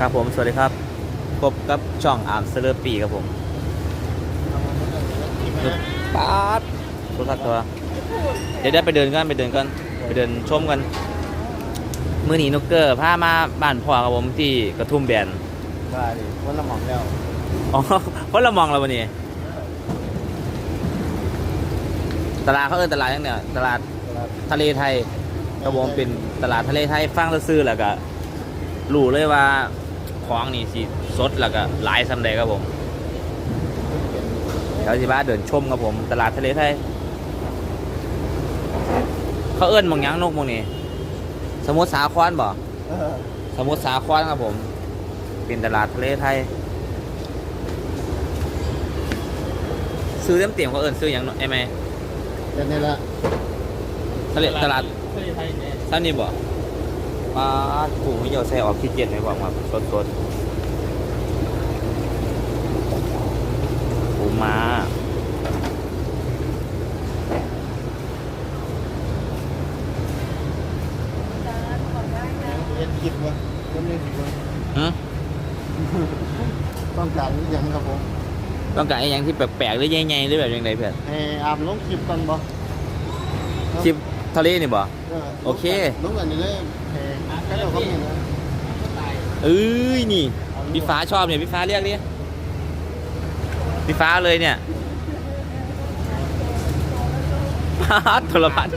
ครับผม สวัสดีครับ พบกับช่องอาร์มเซเลอร์ปีครับผมปาดโทรศัพท์ตัว เดี๋ยวได้ไปเดินกันไปเดินกันไปเดินชมกันมือหนีนกเกอร์พามาบ้านพ่อครับผมที่กระทุ่มแบนได้ดิคนละหมองแล้ว อ๋อเพราะเรามองเราวันนี้ ตลาดเขาเอิ้นตลาดยังเนี่ยตลาดทะเลไทยครับผมเป็นตลาดทะเลไทยฟังแล้วซื้อแล้วก็รู้เลยว่า ของนี่สิสดแล้วก็หลายสำใดครับผมเดี๋ยวสิบ้าเดินชมครับผม ตลาดทะเลไทยเขาเอิ้นหมองหยังนกหมองนี่สมุทรสาครบ่เออสมุทรสาครครับผม เป็นตลาดทะเลไทย ซื้อเต็มเต็มๆเขาเอิ้นซื้ออย่างไอ้ไหมเดี๋ยวนี้ละทะเลตลาดท่านนี่บ่ ปลาปูไม่ยอใส่ออกขี้เกียจไหมบอกมาสดสดๆปูม้าเอ็ดคิดวะก็ไม่คิดวะหึต้องการอยังครับผม ต้องการไอ้หยังที่แปลกๆหรือใหญ่ๆหรือแบบยังไงเพื่อนให้อาบลงคลิปกันบ่คลิปทะเลนี่บ่โอเคลงอันนี้เลยให้ก็เดี๋ยวเขามีนะ เอ้ยนี่พี่ฟ้าชอบเนี่ยพี่ฟ้าเรียกดิพี่ฟ้าเลยเนี่ยพาดโทรพัด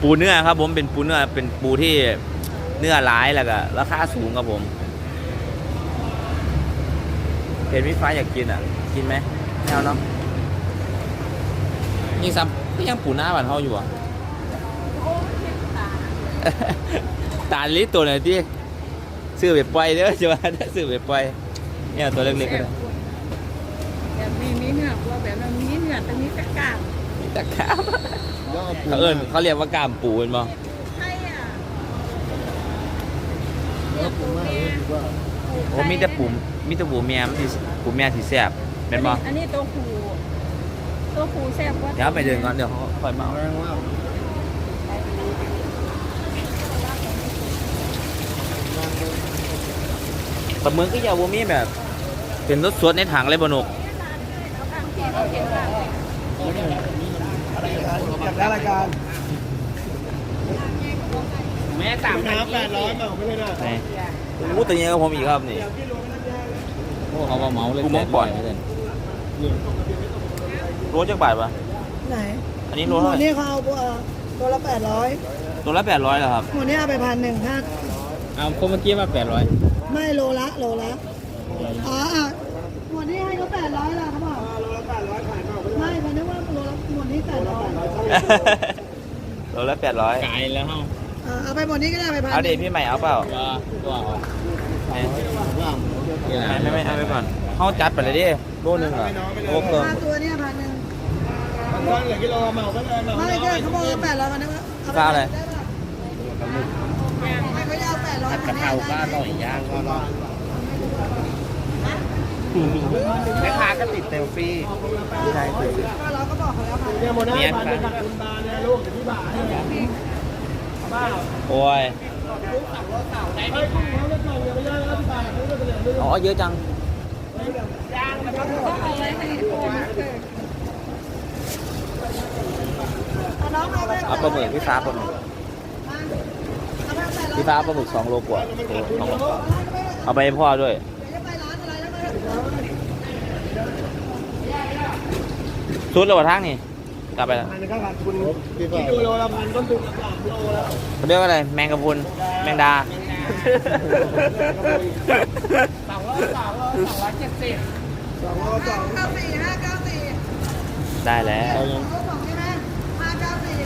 ปูเนื้อครับผมเป็นปูเนื้อเป็นปูที่เนื้อร้ายแล้วก็ราคาสูงครับผมเห็นพี่ฟ้าอยากกินอะ กินไหมไม่เอาเนาะยังซ้ำก็ยังปูหน้าบ้านเขาอยู่อะตาลิตัวไหนที่ ซื้อไปปล่อยเด้อใช่ไหมซื้อไปปล่อยเนี่ยตัวเล็กๆก็ได้แบบมีมีเนื้อกลัวแบบมันมีเนื้อตรงนี้ตะกร้างตะขาบแล้วเอาปูเขาเอิญเขาเรียกว่ากล้ามปูเป็นบ่ไข่อะแล้วปูมาเลยดีกว่าโอ้มีแต่ปูมีแต่ปูเมียมันสิปูเมียสิแซ่บเป็นบ่อันนี้ตัวผูตัวผูแซ่บกว่าเดี๋ยวไปเดินก่อนเดี๋ยวเขาค่อยมาเอา แรงว่า ปลาหมึกก็อย่าบ่มีแบบ เป็นรสสดในถังเลยบ่หนุกบางทีเราเห็นว่าอยากได้รายการแม่ตามน้ำแปดร้อยเปล่าไม่ได้นะไหนโอ้ตัวนี้ก็ผมอีกครับนี่โอ้เขาว่าเมาเลยกูมองปล่อยไม่ได้โลจักบาทปะไหน อันนี้โลหมเท่าดไหร่นี้เขาเอาเอ่อตัวละแปดร้อยตัวละแปดร้อยเหรอครับหมดนี้เอาไปพันหนึ่งถ้า เอาคนเมื่อกี้ว่าแปดร้อยไม่โลละโลละอ๋ออะหมดนี้ให้เขาแปดร้อยละเขาบอกโลละแปดร้อยขายเปล่าไม่ได้ไม่ผมนึกว่าโลละหมดนี้แปดร้อยโลละแปดร้อยกายแล้วเฮ้าอ่าเอาไปหมดนี้ก็ได้ไปพันเอาหเด็นึ่งพี่ใหม่เอาเปล่าก็ตัวเอาไม่ว่านี่นะไม่ไม่เอาไปก่อนเขาจัดไปเลยดิโลนึงเหรอโลเกินห้าตัวเนี้พันหนึ่งมันก้อนเหลือกิโลเหมาไปเลยเหมาไม่ใช่เขาบอกว่าแปดร้อยกันนะว่าเอาไปฟ้าอ กะเพราก็อร่อยย่างก็อร่อยแม่ค้าก็ติดเซลฟี่ใช่คือก็เราก็บอกเขาแล้วพันเนี่ยโมนาพันเป็นขาดทุนบาเนี่ยลูกที่บาร์เนี่ยโอ้ยไอ้กุ้งเขาจะกล่องอย่าไปย่างแล้วที่บาร์เขาจะเป็นอย่างนี้อ๋อเยอะจังเอาน้องเอาไปเอาปลาหมึกพี่ฟ้าปลาหมึก เอาไปแปดร้อย พี่ฟ้าปลาหมึกสองโลกว่าเอามาเอาไปให้พ่อด้วยจะไปร้านอะไรแล้วไปชุดระหว่างทางนี่กลับไปแล้วพันก็ขาดทุนที่ดูโลละพันต้นทุนละสามโลแล้วเขาเรียกว่าอะไร แมงกะพรุนแมงดาสองร้อยสองร้อยสองร้อยเจ็ดสิบสองโลสองเก้าสี่ห้าเก้าสี่ได้แล้ว เขาบอกใช่ไหมห้าเก้าสี่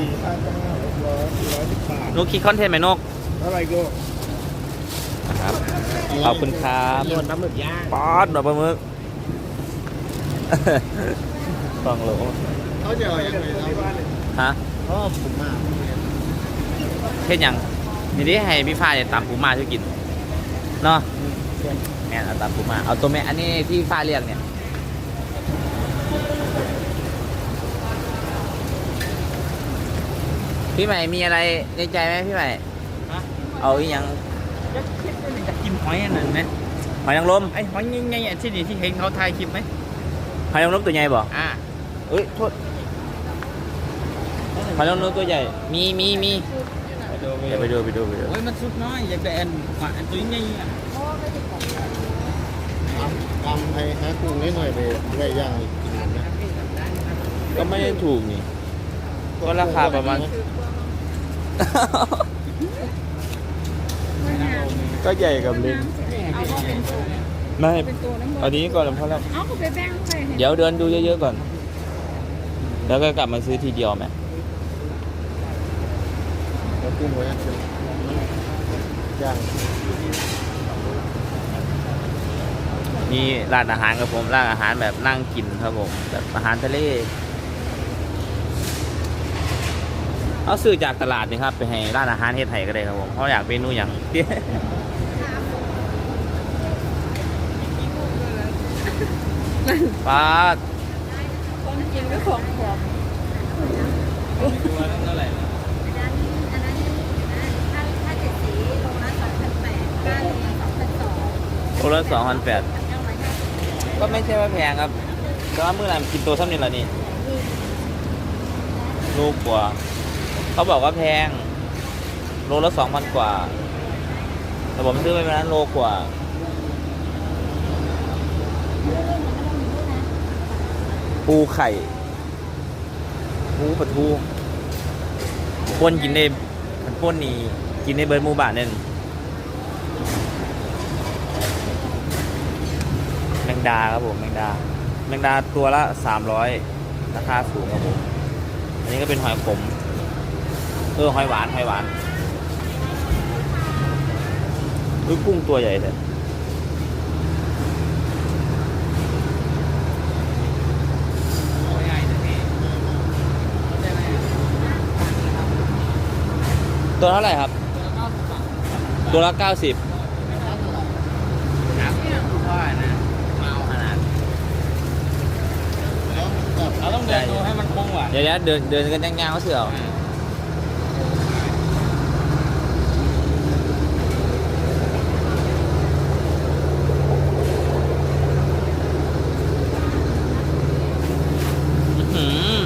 สี่พันก็ห้าร้อยสี่ร้อยสิบบาทนกคิดคอนเทนต์ไหมนกเท่าไหร่กูนะครับขอบคุณครับนวดปลาหมึกย่างป๊อดดอกปลาหมึกสองโลเขาจะเอาอย่างไรที่บ้านเนี่ยฮะเขาเอาผมมาเช่นยังนี่ดิให้พี่ฟ้าเนี่ยตำปูมาช่วยกินเนาะแม่นเอาตำปูมาเอาตัวแม่อันนี้ที่ฟ้าเรียกเนี่ย พี่ใหม่มีอะไรในใจไหมพี่ใหม่หมดเอาอีหยังจะคิดว่าจะกินหอยอันนั้นไหมหอยนางรมไอ้หอยใหญ่ๆอันที่นี่ที่เห็นเขาถ่ายคลิปไหมหอยนางรมตัวใหญ่บ่อ่าเอ้ยโทษหอยนางรมตัวใหญ่ มีมีมีไปดูเดี๋ยวไปดูไปดูไปดูโอ้ยมันสุดน้อยอยากได้อันหวานตัวใหญ่ๆอะทำให้หากุ้งนิดหน่อยไปไว้ย่างกินนะก็ไม่ได้ถูกนี่ ก็ราคาประมาณ ก็ใหญ่กับเล็กเอาก็เป็นตัวไม่เป็นตัวน้ำมันเอานี้ก่อนเพราะเราเอาก็ไปแบ่งไปให้เดี๋ยวเดินดูเยอะๆก่อน แล้วก็กลับมาซื้อทีเดียวไหมแล้วกุ้งไว้ย่างมีร้านอาหารกับผมร้านอาหารแบบนั่งกินครับผม แบบอาหารทะเล เอาซื้อจากตลาดนี่ครับไปให้ร้านอาหารเฮ็ดไห้ก็ได้ครับผมเขาอยากเมนูอย่างป้าคนกินก็ของขอบตัวนั้นเท่าไหร่นะอันนั้นอันนั้นถ้าถ้าเจ็ดสีโลละสองพันแปดก้านละสองพันสองโลละสองพันแปดเก้าร้อยห้าสิบก็ไม่ใช่ว่าแพงครับแต่ว่าเมื่อไหร่กินตัวเท่านี้ละนี่ลูกกว่า เขาบอกว่าแพง โลละสองพันกว่า แต่ผมซื้อไปวันนั้นโลกว่า ปูไข่ ปูปลาทูป้นกินได้มันป้นนี่ กินในเบิร์ดมูบานเนี่ยแมงดาครับผมแมงดา แมงดาตัวละสามร้อยราคาสูงครับผม อันนี้ก็เป็นหอยขม ออหอยหวานหอยหวานอุ้ยกุ้งตัวใหญ่เลยตัวเท่าไหร่ครับ ตัวละเก้าสิบครับว่านะเมาขนาดแล้วกับเราต้องเดินดูให้มันคงว่ะเดี๋ยวๆเดินเดินกันย่างๆเขาเสือเอาอื้อหือ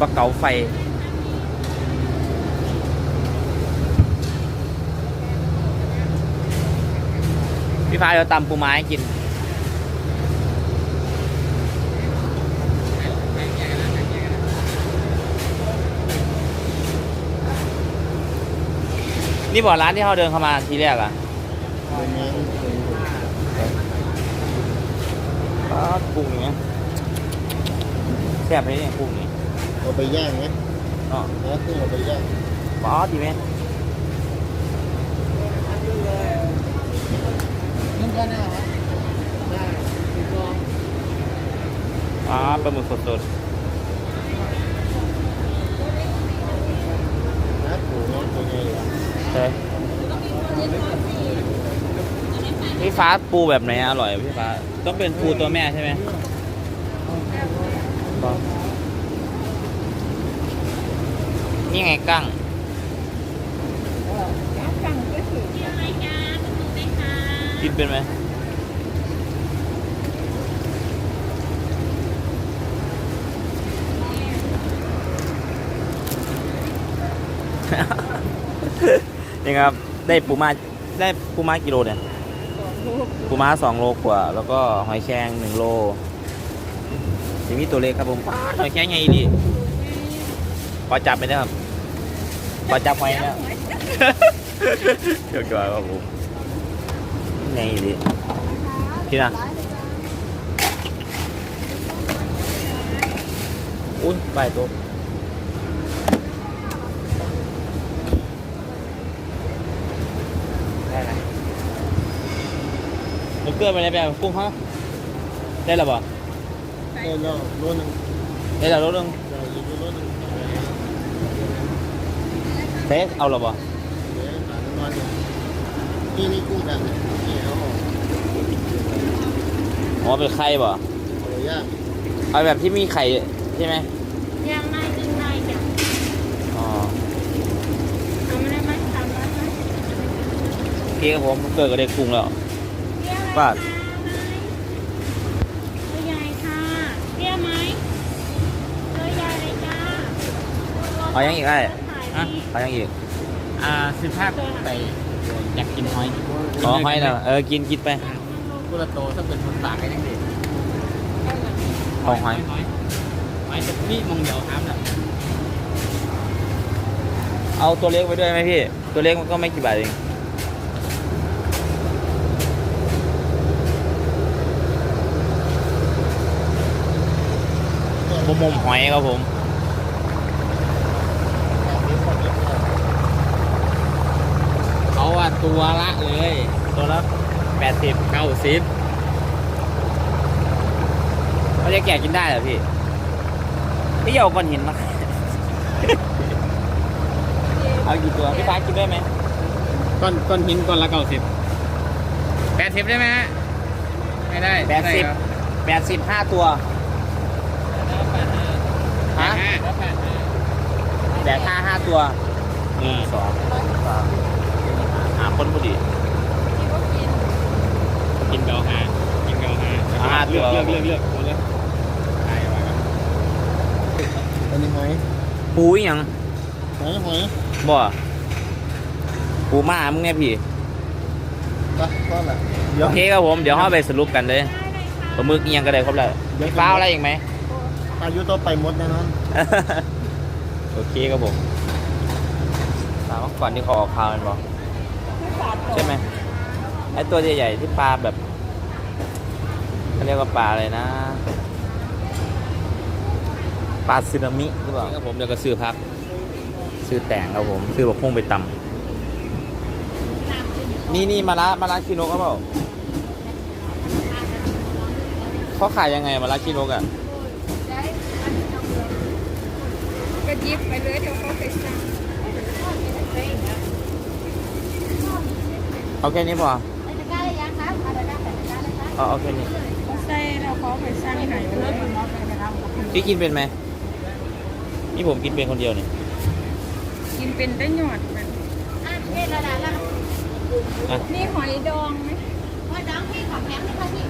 ปลาเก๋าไฟ พี่พายเราตำปูไม้กิน นี่บอกร้านที่เขาเดินเข้ามาทีแรกอะเป็นยังป้าดกุ้งอย่างเงี้ยแซ่บเลยเนี่ยกุ้งนี่ เอาไปย่างไหมอ๋อนะกุ้งเอาไปย่างป้าดดีไหมมันก็น่ารักป้าดปลาหมึกสดนะปูน้องตัวใหญ่อะๆใช่พี่ฟ้าปูแบบไหนอร่อยพี่ฟ้าต้องเป็นปูตัวแม่ใช่ไหม นี่ไงกั้งจังก็ถือกินเป็นไหมยังไงครับ ได้ปูมาได้ปูมากี่โลเนี่ยปูม้าสองโลกว่า แล้วก็หอยแครงหนึ่งโลทีนี้ตัวเล็กครับผมป๊าดหอยแครงใหญ่ดีพอจับไปนะครับ พอจับหอยแล้วเดี๋ยวก่อนครับผมใหญ่ดีพี่นะอุ้ยไปตัวได้ไหมมันเกินไปในแบบกุ้งเขาได้หรอบ่ได้แล้วโลนึงได้แล้วรถนึง เบสเอาหรอบ่พี่นี่กุ้งดังอ๋อเป็นไข่บ่เอาแบบที่มีไข่ใช่ไหมย่างได้นึ่งได้จ้ะอ๋อทำได้ไหมทำได้ไหมเกี๊ยวผมเกิดกับเด็กกรุงแล้วเป้าเอายังอีกไอ้ ฮะเอายังอีกอ่าสิบห้าไปอยากกินหอยขอให้นะเออกินกินไปกุละโตถ้าเป็นคนปากก็ยังดีของหอยหอยหอยจะนี่มองเดียวครับน่ะเอาตัวเล็กไว้ด้วยไหมพี่ ตัวเล็กมันก็ไม่กี่บาทเองผมมมหอยครับผม เขาว่า ตัวละเลยตัวละแปดสิบเก้าสิบเขาจะแกะกินได้เหรอพี่พี่เอาก้อนหินมา เอากี่ตัวพี่ฟ้ากินได้ไหมก้อนก้อนหินก้อนละเก้าสิบแปดสิบได้ไหมฮะไม่ได้แปดสิบแปดสิบห้าตัวฮะแปดห้าแปดห้าห้าตัวหนึ่งสองสาม หาคนพอดีกินเกาหากินเกาหาอ่าเลือกตัวเลือกเลือกเลือกหมดเลยใช่ไปครับอันนี้หอยปูอีหยังหอยหอยบ่ปูมามึงเนี่ยพี่ก็ก็แหละเดี๋ยวโอเคครับผม เดี๋ยวเราไปสรุปกันเลยปลาหมึกอีหยังก็ได้ครบแล้วพี่ฟ้าเอาอะไรอีกไหมอายุต่อไปหมดแน่นอนโอเคครับผมตามมาก่อนที่เขาออกข่าวมันบอก ใช่ไหมไอตัวใหญ่ๆที่ปลาแบบเขาเรียกว่าปลาอะไรนะปลาซึนามิหรือเปล่าครับผมเดี๋ยวก็ซื้อพัก ซื้อแต่งครับผมซื้อแบบพุ่งไปตำนี่นี่มาละมาละคิโนกครับเปล่าเขาขายยังไงมาละคิโนกอะก็ยิบไปเลยเดี๋ยวเขาไปสั่ง เอาแค่นี้พอไปตะกร้าเลยยังครับเอาตะกร้าใส่ตะกร้าเลยครับเอาเอาแค่นี้ใส่แล้วเขาไปสั่งไหนเลยพี่กินเป็นไหมนี่ผมกินเป็นคนเดียวเนี่ยกินเป็นได้หยอดมันอะเฮ็ดระดับละอะนี่หอยดองไหมว่าน้องพี่ของแถมนี่ค่ะพี่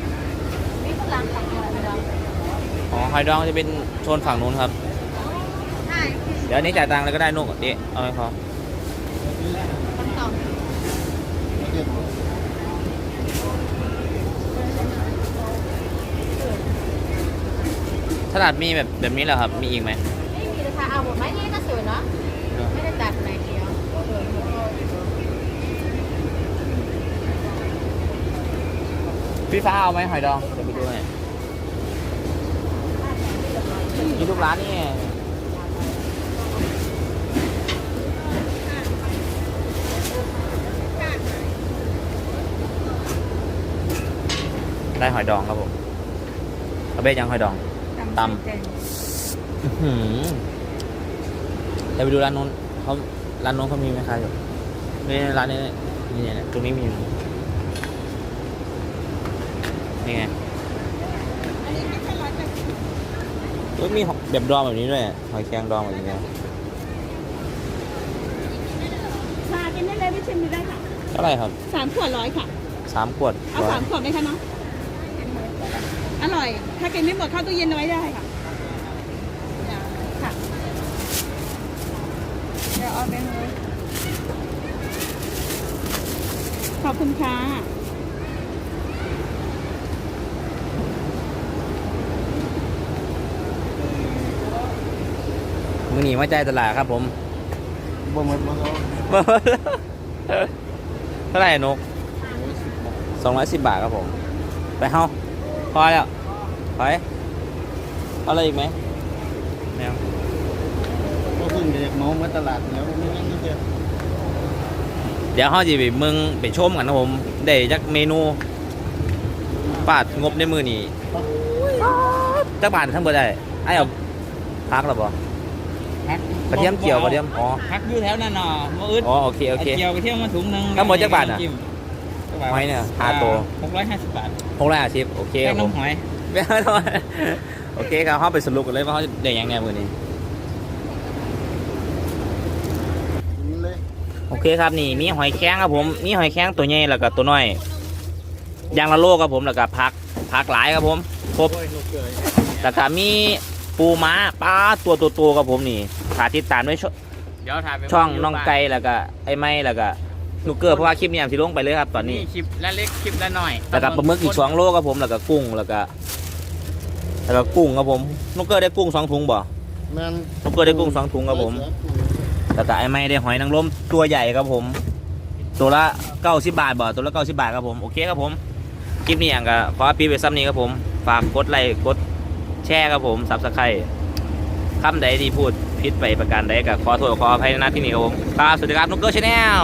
นี่ฝรั่งของเราเราอ๋อไฮดองจะเป็นโซนฝั่งนู้นครับใช่เดี๋ยวอันนี้จ่ายตังค์เลยก็ได้นุกเดี๋ยวเอาให้เขา คนต่อ ถนัดมีแบบแบบนี้แหละครับ มีอีกไหมไม่มีราคาเอาหมดไหมนี่ก็สวยเนาะไม่ได้ตัดไหนเดียวสวยพี่ฟ้าเอาไหมหอยดองเดี๋ยวไปดูหน่อยมีทุกร้านนี่ได้หอยดองครับผมเอาเบ็ดยังหอยดอง ตำแกงอื้อหือเดี๋ยวไปดูร้านนู้นเขาร้านนู้นเขามีไหมคะอยู่นี่ร้านนี้นี่เนี่ยตรงนี้มีอยู่นี่ไงอันนี้ไม่ใช่ร้อยแปดสิบเอ้ยมีหอยแบบดองแบบนี้ด้วยหอยแครงดองแบบนี้ชากินได้เลยไม่ชิมดูได้ค่ะเท่าไหร่ครับสามขวดร้อยค่ะสามขวดเอาร้อย สามขวดไหมคะน้อง อร่อย ถ้ากินไม่หมดเข้าตู้เย็นเอาไว้ได้ค่ะค่ะ เดี๋ยวเอาไปเลยขอบคุณค่ะมือหนีมาใจายตลาดครับผมบ่หมดบ่เอาเท่าไหร่นกสองร้อยสิบบาทครับผม ไปเฮ้าพอแล้ว ไปเอาอะไรอีกไหมแมวก็ขึ้นเด็กเมามาตลาดแล้วไม่งั้นก็จะเดี๋ยวเขาจะไปเมืองไปชมกันนะผมได้จักเมนูปาดงบในมือนี่จักบาททั้งหมดได้ไอ้เอาพักหรอปะพักกระเทียมเจียวกระเทียมอ๋อพักอยู่แถวนั้นเนาะมาอึดอ๋อโอเคโอเคเจียวกระเทียมมาถุงหนึงทั้งหมดจักบาทอะจิ้มหอยเนี่ยห้าตัวหกร้อยห้าสิบบาทหกร้อยห้าสิบโอเคแค่ครับผม น้ำหอยไม่เอาหน่อยโอเคครับเขาไปสรุปกันเลยว่าเขาจะได้ยังไงมือนี้กินเลยโอเคครับนี่มีหอยแครงครับผมมีหอยแครงตัวใหญ่แล้วก็ตัวน้อยยางละโลครับผมแล้วก็ผักผักหลายครับผมครบโอ้ยนกเกยแล้วก็มีปูม้าปลาตัวโตๆครับผมนี่ขาติดตามด้วยช่องเดี๋ยวถ่ายไปช่องน้องไก่แล้วก็ไอ้ไม้แล้วก็นุกเกอร์เพราะว่าคลิปนี้สิลงไปเลยครับตอนนี้คลิปละเล็กคลิปละหน่อยแล้วก็ปลาหมึกอีกสองโลครับผมแล้วก็กุ้งแล้วก็ แล้วก็กุ้งครับผมนุกเกอร์ได้กุ้งสองถุงบ่แมนนุกเกอร์ได้กุ้งสองถุงครับผมแล้วก็ไอ้ไม้ได้หอยนางรมตัวใหญ่ครับผม ตัวละเก้าสิบบาทบ่ตัวละเก้าสิบบาทครับผมโอเคครับผมคลิปนี้อย่างก็ขอปีไปซ้ำนี้ครับผมฝากกดไลค์กดแชร์ครับผมซับสไครต์คำใดที่พูดผิดไปประการใดก็ขอโทษขออภัยในหน้าที่นี้ครับผมครับสวัสดีครับนุกเกอร์ชาแนล